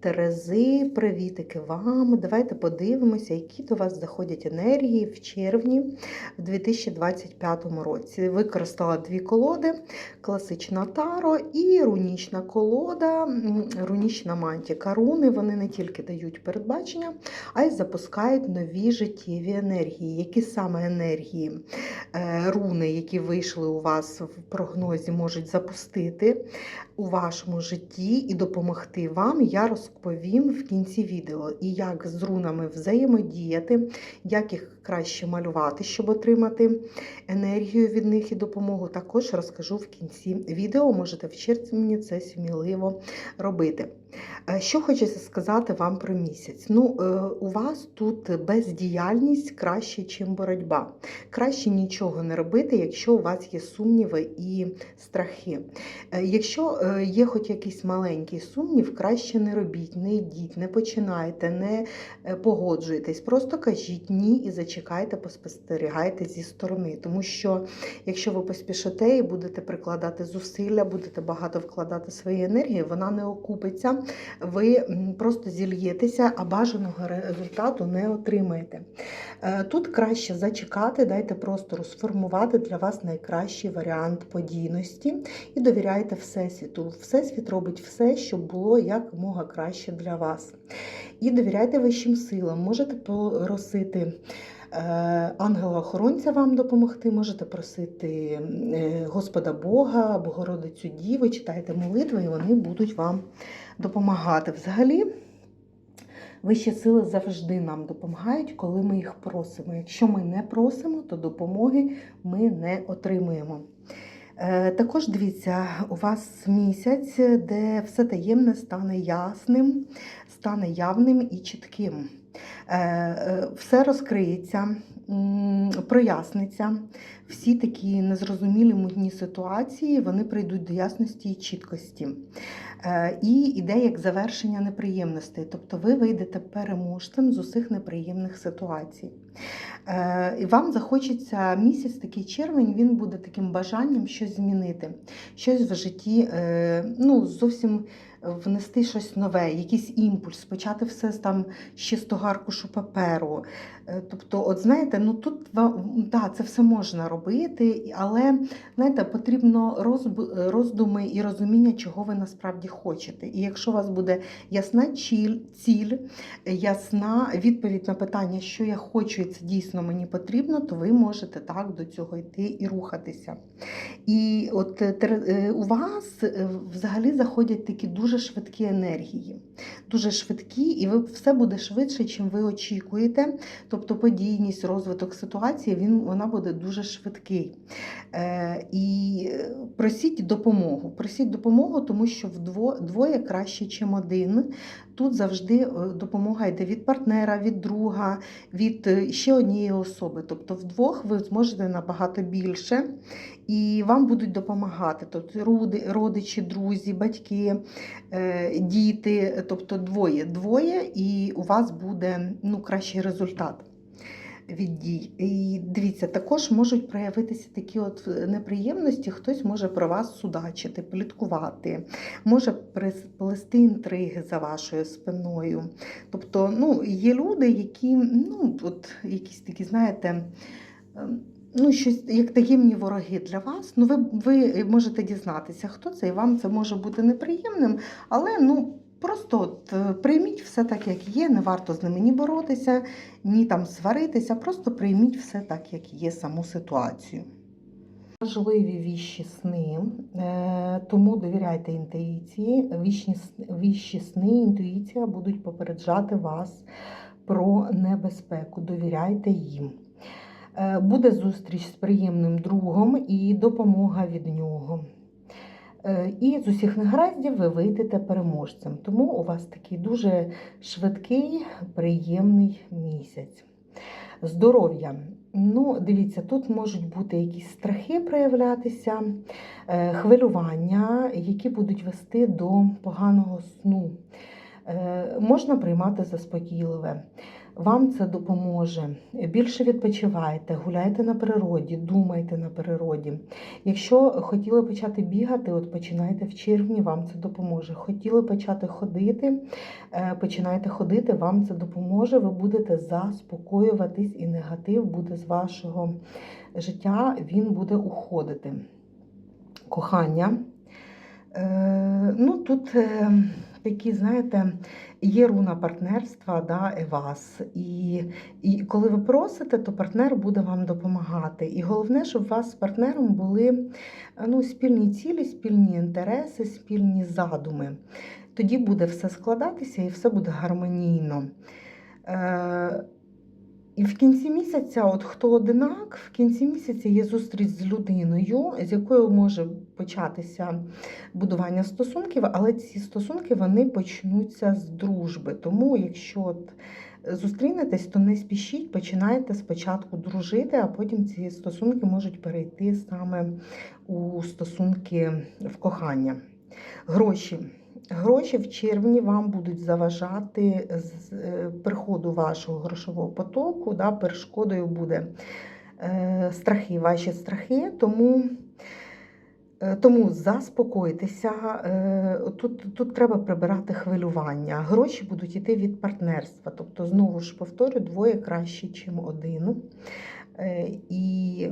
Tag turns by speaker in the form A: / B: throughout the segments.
A: Терези, привітики вам. Давайте подивимося, які до вас заходять енергії в червні в 2025 році. Використала дві колоди: класична таро і рунічна колода, рунічна мантіка. Руни вони не тільки дають передбачення, а й запускають нові життєві енергії. Які саме енергії е, руни, які вийшли у вас в прогнозі, можуть запустити у вашому житті і допомогти вам, я розповім в кінці відео. І як з рунами взаємодіяти, як їх краще малювати, щоб отримати енергію від них і допомогу. Також розкажу в кінці відео. Можете в черзі мені це сміливо робити. Е, Що хочеться сказати вам про місяць? Ну, е, у вас тут бездіяльність краще, ніж боротьба. Краще нічого не робити, якщо у вас є сумніви і страхи. Е, Якщо є хоч якийсь маленький сумнів, краще не робіть, не йдіть, не починайте, не погоджуйтесь. Просто кажіть ні і зачекайте, поспостерігайте зі сторони. Тому що якщо ви поспішите і будете прикладати зусилля, будете багато вкладати свої енергії, вона не окупиться, ви просто зільєтеся, а бажаного результату не отримаєте. Е, Тут краще зачекати, дайте простору сформувати для вас найкращий варіант подійності і довіряйте Всесвіту. Всесвіт робить все, щоб було якомога краще для вас. І довіряйте вищим силам. Можете просити. е, Ангела-охоронця вам допомогти, можете просити е, Господа Бога, Богородицю Діву, читайте молитви, і вони будуть вам допомагати. Взагалі, вищі сили завжди нам допомагають, коли ми їх просимо. Якщо ми не просимо, то допомоги ми не отримуємо. Е, Також дивіться, у вас місяць, де все таємне стане ясним, стане явним і чітким. Е, е, Все розкриється, проясниться. Всі такі незрозумілі мутні ситуації вони прийдуть до ясності і чіткості. Е, І іде як завершення неприємностей. Тобто ви вийдете переможцем з усіх неприємних ситуацій. Е, І вам захочеться місяць, такий червень, він буде таким бажанням щось змінити, щось в житті, е, ну, зовсім внести щось нове, якийсь імпульс, почати все там з чистого аркушу паперу. Е, Тобто, от знаєте, ну тут да, це все можна робити, але знаєте, потрібно роздуми і розуміння, чого ви насправді хочете. І якщо у вас буде ясна ціль, ясна відповідь на питання, що я хочу, це дійсно мені потрібно, то ви можете так до цього йти і рухатися. І от е, е, у вас е, взагалі заходять такі дуже швидкі енергії, дуже швидкі, і ви все буде швидше, чим ви очікуєте. Тобто подійність, розвиток ситуації він, вона буде дуже швидкий. Е, і просіть допомогу. Просіть допомогу, тому що вдво, двоє краще, ніж один. Тут завжди е, допомога йде від партнера, від друга, від е, ще однієї особи. Тобто вдвох ви зможете набагато більше і вам будуть допомагати. Тобто родичі, друзі, батьки, е, діти, тобто двоє, двоє, і у вас буде ну, кращий результат. Від дій. І дивіться, також можуть проявитися такі от неприємності, хтось може про вас судачити, пліткувати, може плести інтриги за вашою спиною. Тобто, ну, є люди, які, ну, от якісь такі, знаєте, ем, ну, щось як таємні вороги для вас. Ну, ви, ви можете дізнатися, хто це, і вам це може бути неприємним, але ну. Просто от, е, прийміть все так, як є, не варто з ними ні боротися, ні там сваритися, просто прийміть все так, як є саму ситуацію. Важливі віщі сни, е, тому довіряйте інтуїції. Віщі, віщі сни, інтуїція будуть попереджати вас про небезпеку. Довіряйте їм. Е, Буде зустріч з приємним другом і допомога від нього. Е, І з усіх негараздів ви вийдете переможцем. Тому у вас такий дуже швидкий, приємний місяць. Здоров'я. Ну, дивіться, тут можуть бути якісь страхи проявлятися, е, хвилювання, які будуть вести до поганого сну. Е, Можна приймати заспокійливе. Вам це допоможе. Більше відпочивайте, гуляйте на природі, думайте на природі. Якщо хотіли почати бігати, от починайте в червні, вам це допоможе. Хотіли почати ходити, е, починайте ходити, вам це допоможе. Ви будете заспокоюватись, і негатив буде з вашого життя, він буде уходити. Кохання. Е, ну, тут е, такі, знаєте, є руна партнерства, да, Евас. І, і коли ви просите, то партнер буде вам допомагати. І головне, щоб у вас з партнером були ну, спільні цілі, спільні інтереси, спільні задуми. Тоді буде все складатися і все буде гармонійно. Е, і в кінці місяця, от хто одинак, в кінці місяця є зустріч з людиною, з якою може початися будування стосунків, але ці стосунки вони почнуться з дружби. Тому, якщо от зустрінетесь, то не спішіть, починайте спочатку дружити, а потім ці стосунки можуть перейти саме у стосунки в кохання. Гроші. Гроші в червні вам будуть заважати з е, приходу вашого грошового потоку. Да, перешкодою буде е, страхи, ваші страхи. Тому е, тому заспокойтеся, тут, тут треба прибирати хвилювання. Гроші будуть йти від партнерства. Тобто, знову ж повторю, двоє краще, ніж один. І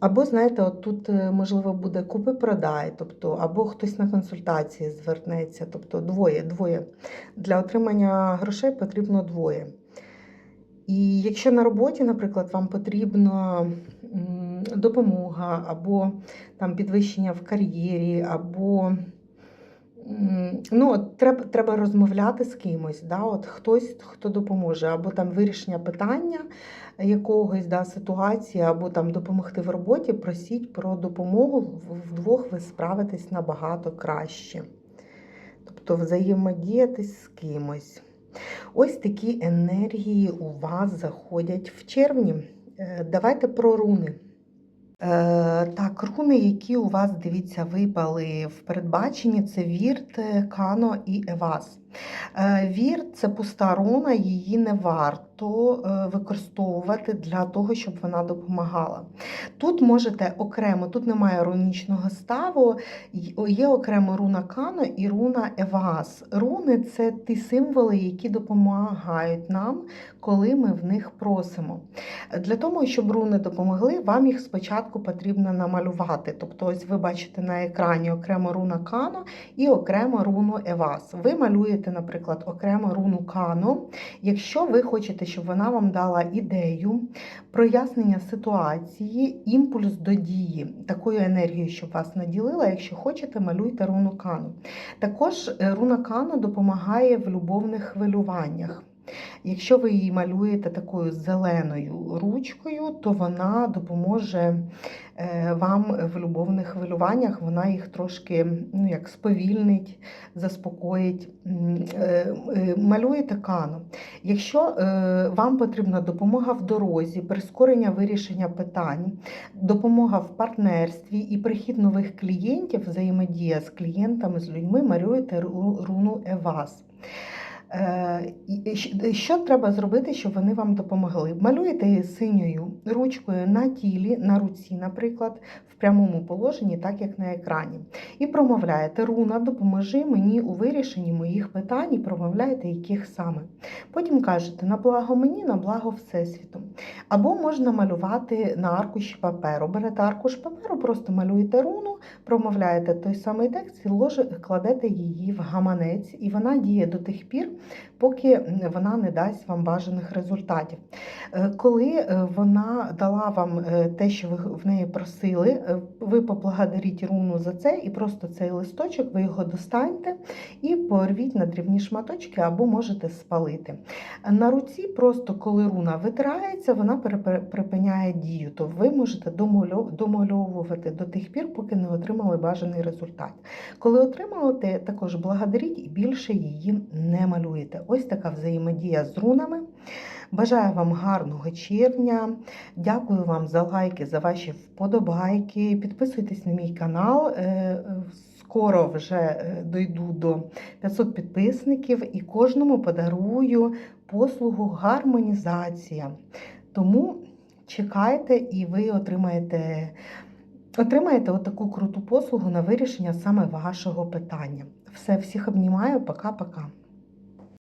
A: Або, знаєте, от тут, е, можливо, буде купи-продай, тобто, або хтось на консультації звернеться, тобто двоє, двоє. Для отримання грошей потрібно двоє. І якщо на роботі, наприклад, вам потрібна допомога, або там підвищення в кар'єрі, або ну, треба, треба розмовляти з кимось, да? от хтось, хто допоможе, або там вирішення питання якогось да, ситуації, або там допомогти в роботі, просіть про допомогу, вдвох ви справитесь набагато краще. Тобто взаємодіятись з кимось. Ось такі енергії у вас заходять в червні. Е, Давайте про руни. Е, так, руни, які у вас, дивіться, випали в передбаченні, це Вірт, е, Кано і Евас. Е, Вірт це пуста руна, її не варто е, використовувати для того, щоб вона допомагала. Тут можете окремо, тут немає рунічного ставу, є окремо руна Кано і руна Евас. Руни це ті символи, які допомагають нам, коли ми в них просимо. Для того, щоб руни допомогли, вам їх спочатку потрібно намалювати. Тобто, ось ви бачите на екрані окремо руна Кано і окремо руну Евас. Ви малюєте, наприклад, окремо руну Кано, якщо ви хочете, щоб вона вам дала ідею, прояснення ситуації, імпульс до дії, такою енергією, щоб вас наділила. Якщо хочете, малюйте руну кану. Також е, руна кану допомагає в любовних хвилюваннях. Якщо ви її малюєте такою зеленою ручкою, то вона допоможе е, вам в любовних хвилюваннях, вона їх трошки ну, як сповільнить, заспокоїть. Е, е, Малюєте кано. Якщо вам потрібна допомога в дорозі, прискорення вирішення питань, допомога в партнерстві і прихід нових клієнтів, взаємодія з клієнтами, з людьми, малюєте руну Евас. Е, Що треба зробити, щоб вони вам допомогли? Малюєте синьою ручкою на тілі, на руці, наприклад, в прямому положенні, так як на екрані. І промовляєте руна, допоможи мені у вирішенні моїх питань, і промовляєте, яких саме. Потім кажете на благо мені, на благо Всесвіту. Або можна малювати на аркуші паперу. Берете аркуш паперу, просто малюєте руну, промовляєте той самий текст і кладете її в гаманець, і вона діє до тих пір, поки вона не дасть вам бажаних результатів. Е, Коли е, вона дала вам е, те, що ви в неї просили, ви поблагодаріть руну за це, і просто цей листочок, ви його достаньте і порвіть на дрібні шматочки або можете спалити. На руці, просто коли руна витирається, вона припиняє дію. То ви можете домальовувати до тих пір, поки не отримали бажаний результат. Коли отримали, також благодаріть і більше її не малюєте. Ось така взаємодія з рунами. Бажаю вам гарного червня. Дякую вам за лайки, за ваші вподобайки. Підписуйтесь на мій канал. Е, скоро вже е, дойду до 500 підписників і кожному подарую послугу гармонізація. Тому чекайте і ви отримаєте, отримаєте отаку круту послугу на вирішення саме вашого питання. Все, всіх обнімаю, пока-пока.